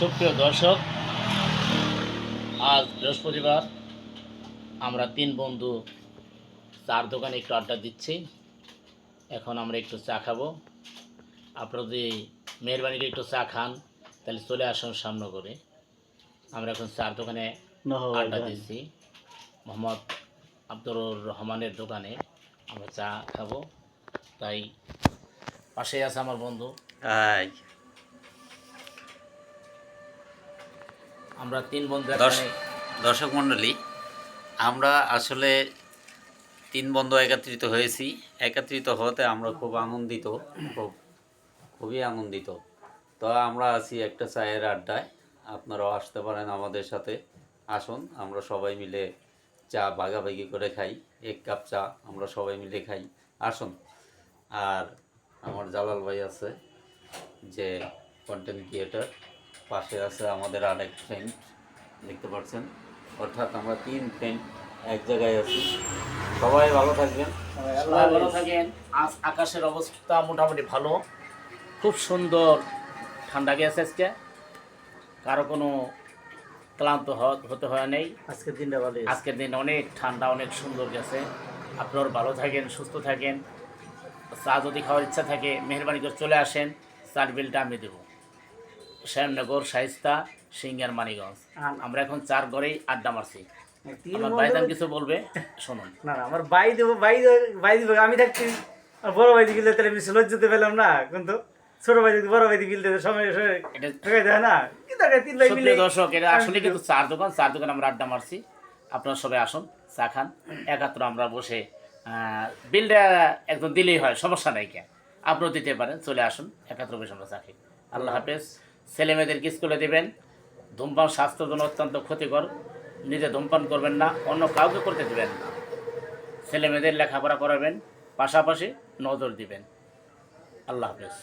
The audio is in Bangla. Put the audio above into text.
সুপ্রিয় দর্শক আজ বৃহস্পতিবার আমরা তিন বন্ধু চার দোকানে একটু আড্ডা দিচ্ছি। এখন আমরা একটু চা খাব। আপনারা যদি মেহরবানি করে একটু চা খান তাহলে চলে আসুন সামনে করে আমরা এখন চার দোকানে আড্ডা দিচ্ছি। মোহাম্মদ আব্দুর রহমানের দোকানে আমরা চা খাব। তাই পাশে আছে আমার বন্ধু। হাই। আমরা তিন বন্ধু দর্শক মণ্ডলী আমরা আসলে তিন বন্ধু একত্রিত হয়েছি। একত্রিত হতে আমরা খুব আনন্দিত খুব খুবই আনন্দিত। তো আমরা আছি একটা চায়ের আড্ডায়। আপনারাও আসতে পারেন আমাদের সাথে। আসুন আমরা সবাই মিলে চা ভাগাভাগি করে খাই। এক কাপ চা আমরা সবাই মিলে খাই। আসুন। আর আমার জালাল ভাই আছে যে কন্টেন্ট ক্রিয়েটার পাশে আছে আমাদের আরেক ফ্রেন্ড দেখতে পাচ্ছেন। অর্থাৎ আমরা তিন ফ্রেন্ড এক জায়গায় আছি। সবাই ভালো থাকবেন। সবাই ভালো থাকেন। আজ আকাশের অবস্থা মোটামুটি ভালো। খুব সুন্দর ঠান্ডা গেছে আজকে। কারও কোনো ক্লান্ত হ- হতে হয় নেই। আজকের দিনটা ভালো আজকের দিন অনেক ঠান্ডা অনেক সুন্দর গেছে। আপনার ভালো থাকেন সুস্থ থাকেন। চা যদি খাওয়ার ইচ্ছা থাকে মেহরবানি করে চলে আসেন। চার বিলটা আমি দেবো। শ্যামনগর শাইস্তা সিঙ্গার মানিগঞ্জ আমরা এখন চার ঘরেই আড্ডা মারছি। আমার ভাইজান কিছু বলবে শুনুন। না আমার বাই দেবো বাই দেবো- আমি থাকছি। আর বড় ভাই দিকে তাহলে বেশি লজ্জাতে পেলাম না কিন্তু ছোট ভাই দিকে বড় ভাই দিকে সময় ঠেকাই যায় না। কি তিন ভাই মিলে দর্শক এটা আসলে কিন্তু চার দোকান চার দোকান আমরা আড্ডা মারছি। আপনারা সবাই আসুন চা খান। একাত্র আমরা বসে আহ, বিলটা একদম দিলেই হয় সমস্যা নাই কেন আপনিও দিতে পারেন চলে আসুন একাত্র বসে আমরা চা খাই। আল্লাহ হাফেজ। ছেলে মেয়েদেরকে স্কুলে দেবেন। ধূমপান স্বাস্থ্যের জন্য অত্যন্ত ক্ষতিকর। নিজে ধূমপান করবেন না, অন্য কাউকে করতে দেবেন না। ছেলে মেয়েদের লেখাপড়া করাবেন, পাশাপাশি নজর দিবেন। আল্লাহ হাফেজ।